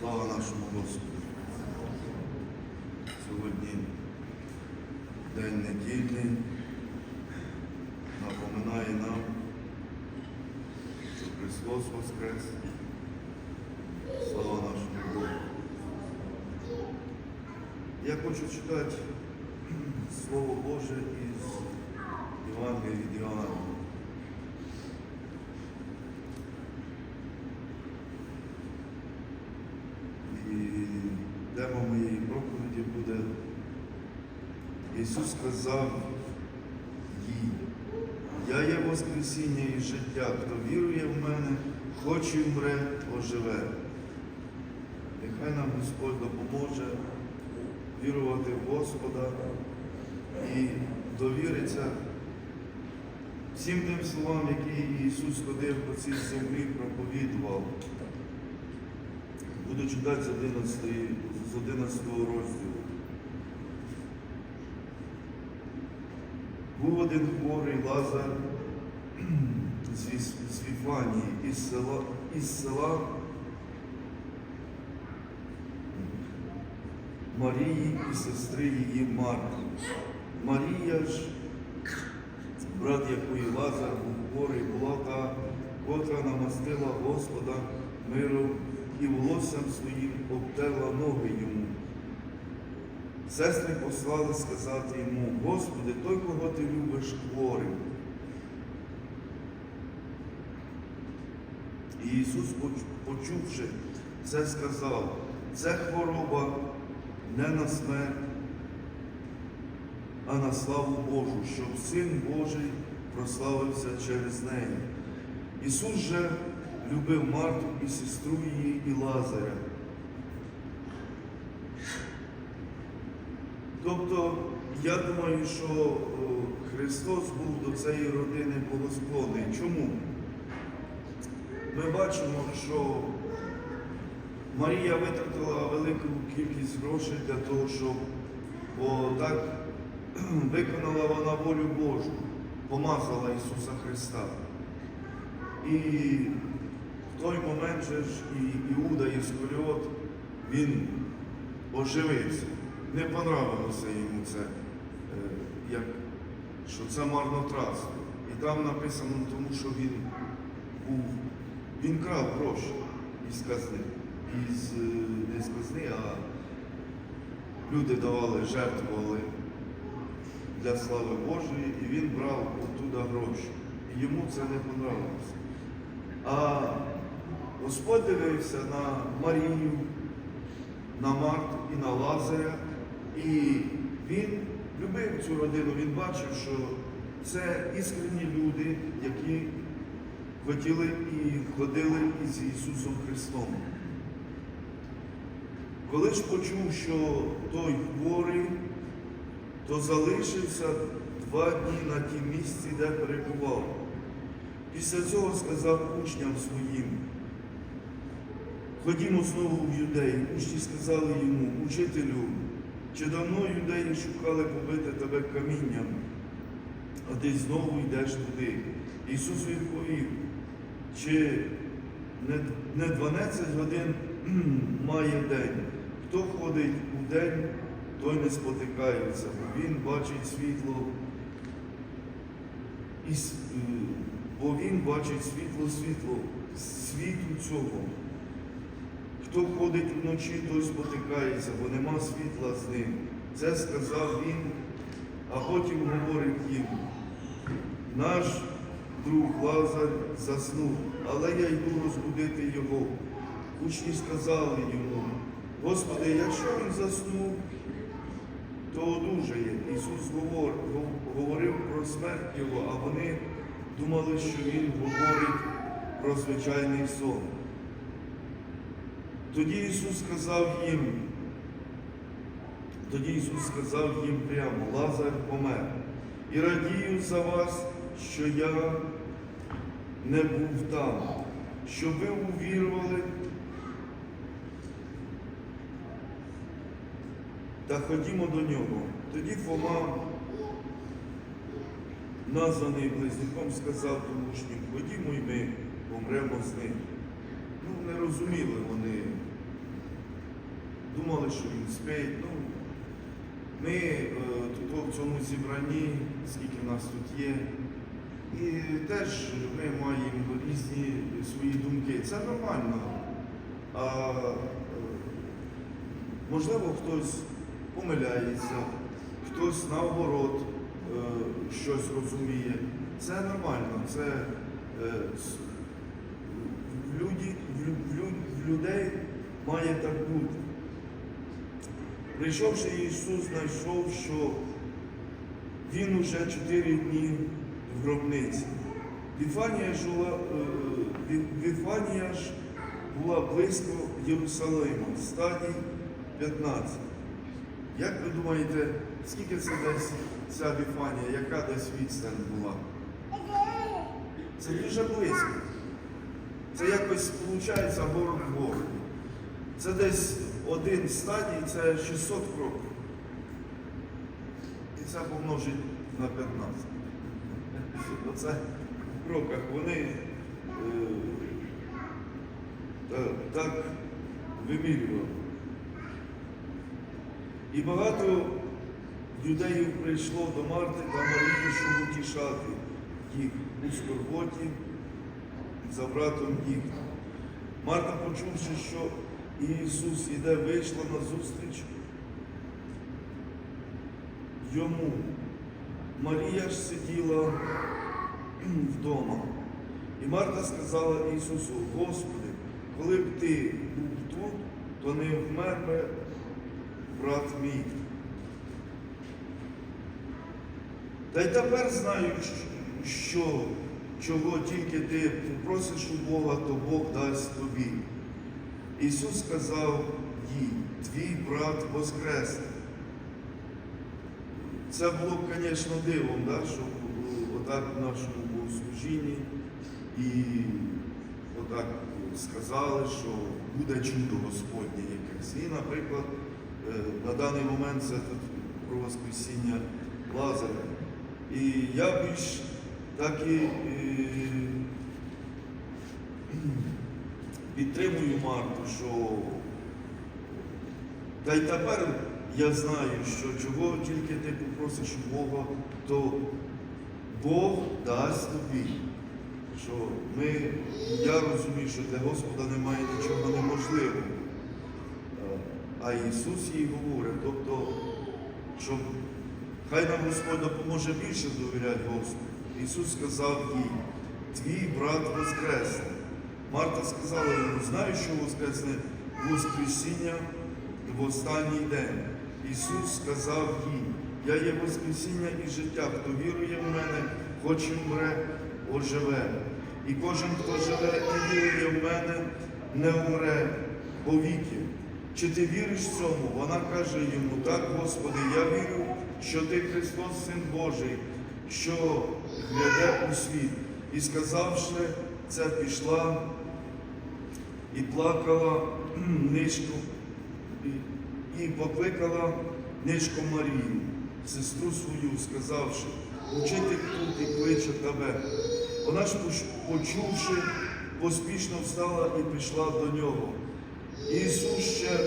Слава нашому Господу. Сьогодні день недільний напоминає нам, що Христос Воскрес. Слава нашому Богу. Я хочу читати Слово Боже із Євангелія від Іоанна. Тема моєї проповіді буде Ісус сказав їй, я є Воскресіння і життя, хто вірує в мене, хоч і вмре, оживе. Нехай нам Господь допоможе вірувати в Господа і довіриться всім тим словам, які Ісус ходив по цій землі, проповідував. Буду з 11, з 11 розділу. Був один хворий Лазар з Віфанії, із села, із села Марії і сестри її Марти. Марія ж, брат якої Лазар був хворий, була та, котра намастила Господа миром і волоссям своїм обтерла ноги йому. Сестри послали сказати йому, Господи, той, кого ти любиш, хворий. І Ісус, почувши це, сказав, це хвороба не на смерть, а на славу Божу, щоб Син Божий прославився через неї. Ісус же любив Марту і сестру її і Лазаря. Тобто, я думаю, що Христос був до цієї родини благосклонний. Чому? Ми бачимо, що Марія витратила велику кількість грошей для того, щоб бо так виконала вона волю Божу, помазала Ісуса Христа. І в той момент же ж і Іуда Іскаріот, він оживився. Не понравилося йому це, е, як, що це марнотратство. І там написано, тому що він був, він крав гроші із казни. Із, е, не з казни, а люди давали, жертвували для слави Божої, і він брав оттуда гроші. І йому це не понравилося. А Господь дивився на Марію, на Марту і на Лазаря, і він любив цю родину, він бачив, що це іскренні люди, які хотіли і ходили із Ісусом Христом. Коли ж почув, що той хворий, то залишився два дні на тім місці, де перебував. Після цього сказав учням своїм, ходімо знову в юдеї. Учні сказали йому, учителю, чи давно юдеї шукали побити тебе камінням, а ти знову йдеш туди. Ісус відповів, чи не, не 12 годин має день. Хто ходить у день, той не спотикається, бо він бачить світло, е, бо він бачить світло світло світу цього. Хто ходить вночі, той спотикається, бо нема світла з ним. Це сказав він, а потім говорить їм. Наш друг Лазар заснув, але я йду розбудити його. Учні сказали йому, Господи, якщо він заснув, то одужає. Ісус говор- говорив про смерть Його, а вони думали, що Він говорить про звичайний сон. Тоді Ісус сказав їм, тоді Ісус сказав їм прямо, Лазар помер. І радію за вас, що я не був там, щоб ви увірували та ходімо до нього. Тоді Фома, названий близнюком, сказав учнів, ходімо й ми помремо з ним. Ну, не розуміли вони думали, що він спить. Ну, ми е, тут в цьому зібранні, скільки нас тут є, і теж ми маємо різні свої думки. Це нормально. А, е, можливо, хтось помиляється, хтось наоборот е, щось розуміє. Це нормально. Це е, в, людей має так бути. Прийшовши Ісус, знайшов, що Він уже чотири дні в гробниці. Віфанія ж була, е, Віфанія ж була близько Єрусалима, стадій 15. Як ви думаєте, скільки це десь ця Віфанія, яка десь відстань була? Це дуже близько. Це якось виходить город в городі. Це десь один стадій, це 600 кроків. І це помножить на 15. Оце в кроках вони е, та- так вимірювали. І багато юдеїв прийшло до Марти та Марії, щоб утішати їх у скорботі за братом їхнім. Марта, почувши, що Ісус іде, вийшла на зустріч йому. Марія ж сиділа вдома. І Марта сказала Ісусу, Господи, коли б ти був тут, то не вмер би брат мій. Та й тепер знаю, що чого тільки ти просиш у Бога, то Бог дасть тобі. Ісус сказав їй, твій брат воскресне. Це було б, звісно, дивом, да, щоб е, отак в нашому богослужінні і отак сказали, що буде чудо Господнє якесь. І, наприклад, е, на даний момент це тут про Воскресіння Лазаря. І я більш так і е, підтримую Марту, що та й тепер я знаю, що чого тільки ти попросиш Бога, то Бог дасть тобі. Що ми, я розумію, що для Господа немає нічого неможливого. А Ісус їй говорить, тобто, щоб хай нам Господь допоможе більше довіряти Господу. Ісус сказав їй, твій брат воскресне. Марта сказала йому, знаю, що воскресне Воскресіння в останній день. Ісус сказав їй, я є Воскресіння і життя, хто вірує в мене, хоч і вмре, оживе. І кожен, хто живе і вірує в мене, не вмре повіки. Чи ти віриш цьому? Вона каже йому, так, Господи, я вірю, що ти Христос, Син Божий, що гляде у світ. І сказавши це, пішла і плакала нишку, і, і покликала нишку Марію, сестру свою, сказавши, учитель тут і кличе тебе. Вона ж почувши, поспішно встала і пішла до нього. Ісус ще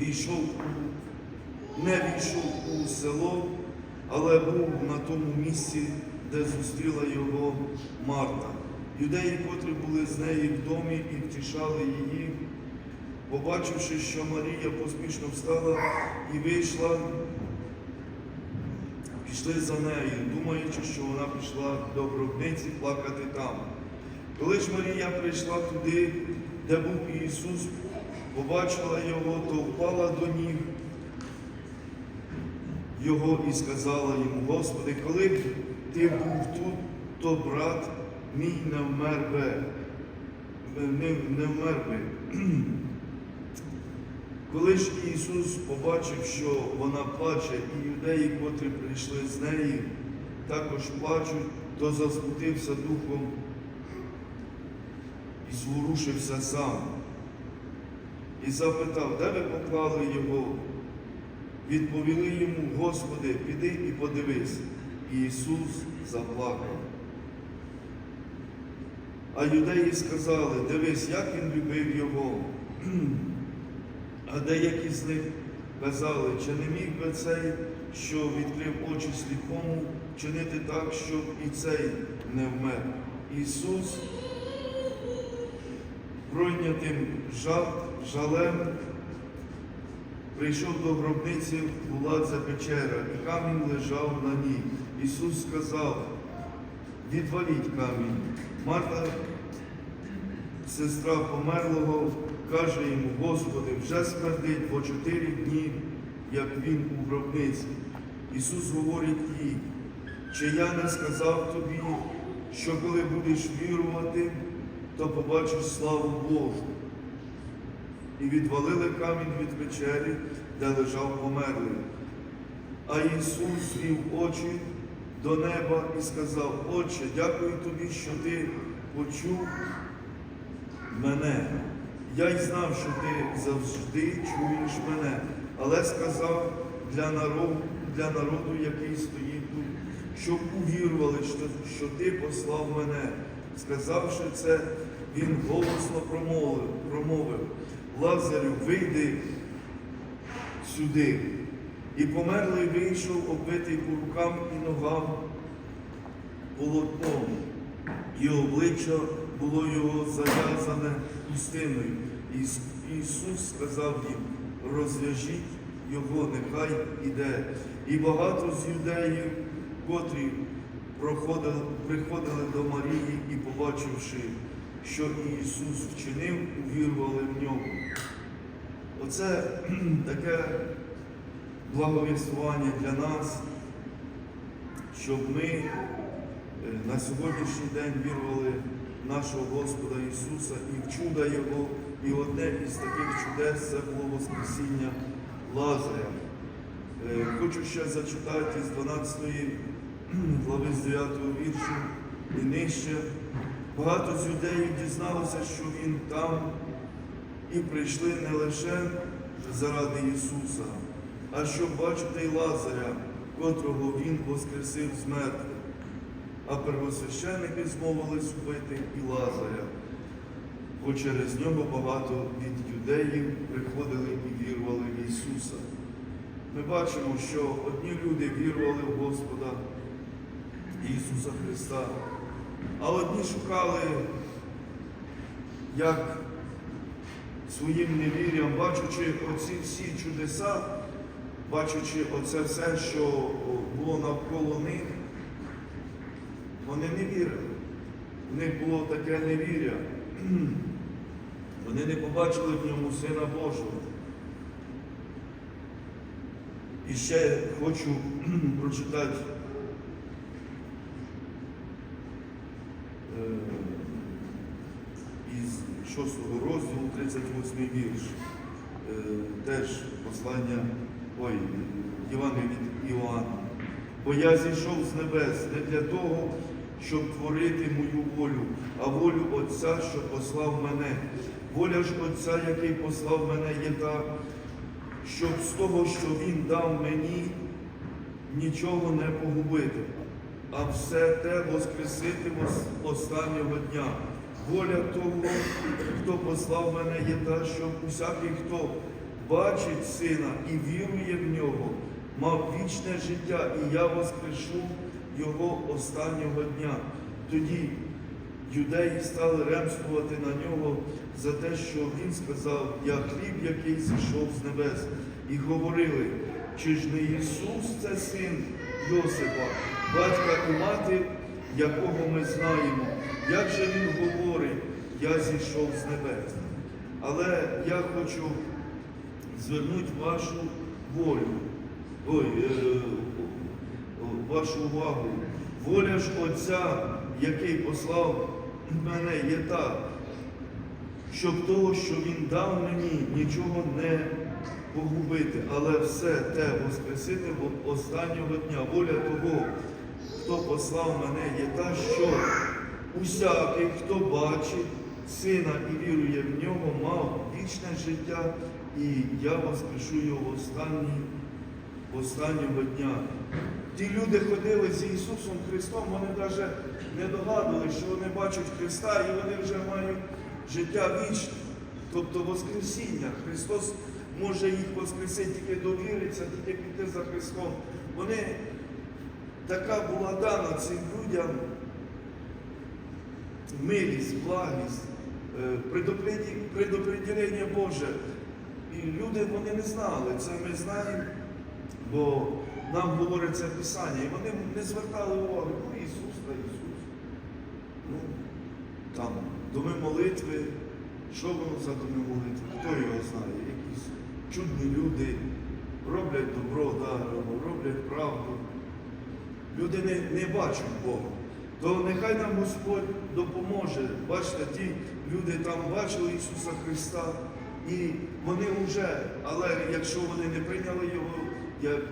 війшов не війшов у село, але був на тому місці, де зустріла його Марта. Юдеї, котрі були з нею в домі і втішали її, побачивши, що Марія поспішно встала і вийшла, пішли за нею, думаючи, що вона пішла до гробниці плакати там. Коли ж Марія прийшла туди, де був Ісус, побачила його, то впала до ніг його і сказала йому, Господи, коли б ти був тут, то брат мій не вмер би. Не, не вмер би. Коли ж Ісус побачив, що вона плаче, і юдеї, котрі прийшли з нею, також плачуть, то засмутився духом і зворушився сам. І запитав, де ви поклали його? Відповіли йому, Господи, піди і подивись. Ісус заплакав. А юдеї сказали, дивись, як він любив його. А деякі з них казали, чи не міг би цей, що відкрив очі сліпому, чинити так, щоб і цей не вмер. Ісус, пройнятим жал, жалем, прийшов до гробниці, була ця печера, і камінь лежав на ній. Ісус сказав, відваліть камінь. Марта, сестра померлого, каже йому, Господи, вже смердить по чотири дні, як він у гробниці. Ісус говорить їй, чи я не сказав тобі, що коли будеш вірувати, то побачиш славу Божу. І відвалили камінь від печери, де лежав померлий. А Ісус звів очі до неба і сказав, Отче, дякую тобі, що ти почув мене. Я й знав, що ти завжди чуєш мене, але сказав для народу, для народу, який стоїть тут, щоб увірували, що, що ти послав мене. Сказавши це, він голосно промовив, промовив Лазарю, вийди сюди. І померлий вийшов, оббитий по рукам і ногам полотном, і обличчя було його зав'язане пустиною. Іс- Ісус сказав їм, розв'яжіть його, нехай іде. І багато з юдеїв, котрі приходили до Марії і, побачивши, що Ісус вчинив, увірували в нього. Оце таке благовіствування для нас, щоб ми е, на сьогоднішній день вірували в нашого Господа Ісуса і в чуда Його. І одне із таких чудес це було Воскресіння Лазаря. Е, Хочу ще зачитати з 12 глави з 9 віршу і нижче. Багато з юдеїв дізналося, що він там, і прийшли не лише заради Ісуса, а щоб бачити й Лазаря, котрого Він воскресив з мертвих. А первосвященники змовились вбити і Лазаря, бо через нього багато від юдеїв приходили і вірували в Ісуса. Ми бачимо, що одні люди вірували в Господа Ісуса Христа, а одні шукали, як своїм невір'ям, бачачи оці всі чудеса, бачачи оце все, що було навколо них, вони не вірили. В них було таке невір'я. Вони не побачили в ньому Сина Божого. І ще хочу прочитати із 6 розділу 38 вірш. Е, Теж послання, ой, Євангелія від Іоанна. Бо я зійшов з небес не для того, щоб творити мою волю, а волю Отця, що послав мене. Воля ж Отця, який послав мене, є та, щоб з того, що Він дав мені, нічого не погубити, а все те воскресити вос- останнього дня. Воля того, хто послав мене, є та, щоб усякий, хто бачить сина і вірує в нього, мав вічне життя, і я воскрешу його останнього дня. Тоді юдеї стали ремствувати на нього за те, що він сказав, я хліб, який зійшов з небес, і говорили, чи ж не Ісус це син Йосипа, батька і мати, якого ми знаємо, як же він говорить, я зійшов з небес. Але я хочу звернути вашу волю, ой, е, вашу увагу. Воля ж Отця, який послав мене, є та, щоб того, що Він дав мені, нічого не погубити, але все те воскресити останнього дня. Воля того, хто послав мене, є та, що усякий, хто бачить сина і вірує в нього, мав вічне життя, і я воскрешу його останній, останнього дня. Ті люди ходили з Ісусом Христом, вони навіть не догадували, що вони бачать Христа і вони вже мають життя вічне, тобто Воскресіння. Христос може їх воскресити, тільки довіритися, тільки піти за Христом. Вони така була дана цим людям милість, благість, е, предопределення Боже. І люди вони не знали, це ми знаємо, бо нам говорить це Писання, і вони не звертали уваги, ну Ісус та Ісус. Ну, там, доми молитви, що воно за доми молитви, хто його знає, якісь чудні люди роблять добро, да, роблять правду. Люди не, не бачать Бога. То нехай нам Господь допоможе. Бачите, ті люди там бачили Ісуса Христа, і вони вже, але якщо вони не прийняли Його як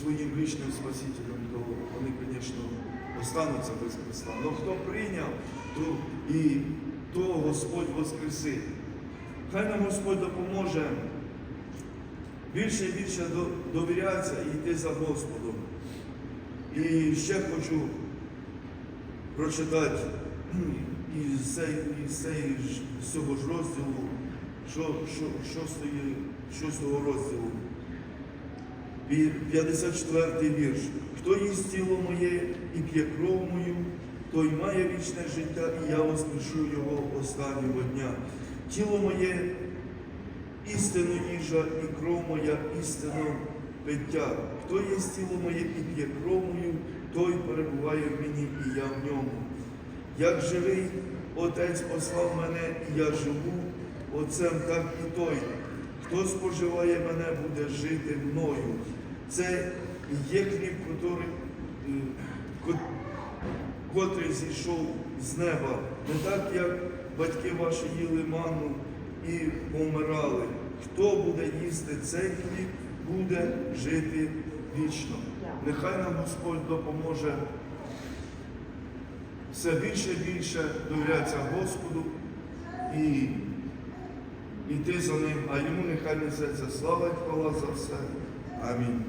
своїм вічним Спасителем, то вони, звісно, остануться без Христа. Але хто прийняв, то і то Господь воскресить. Хай нам Господь допоможе більше і більше довірятися і йти за Господом. І ще хочу прочитати із, із, ж- цього ж розділу, що, що, шостої, шостого розділу. Пі- 54 вірш. Хто їсть тіло моє і п'є кров мою, той має вічне життя, і я воскрешу його останнього дня. Тіло моє істинно їжа і кров моя істинно пиття. Хто їсть тіло моє і п'є кров той перебуває в мені, і я в ньому. Як живий Отець послав мене, і я живу Отцем, так і той. Хто споживає мене, буде жити мною. Це є хліб, е, котрий зійшов з неба. Не так, як батьки ваші їли ману і помирали. Хто буде їсти цей хліб, буде жити вічно. Нехай нам Господь допоможе все більше і більше довірятися Господу і йти за ним, а йому нехай несеться слава і хвала за все. Амінь.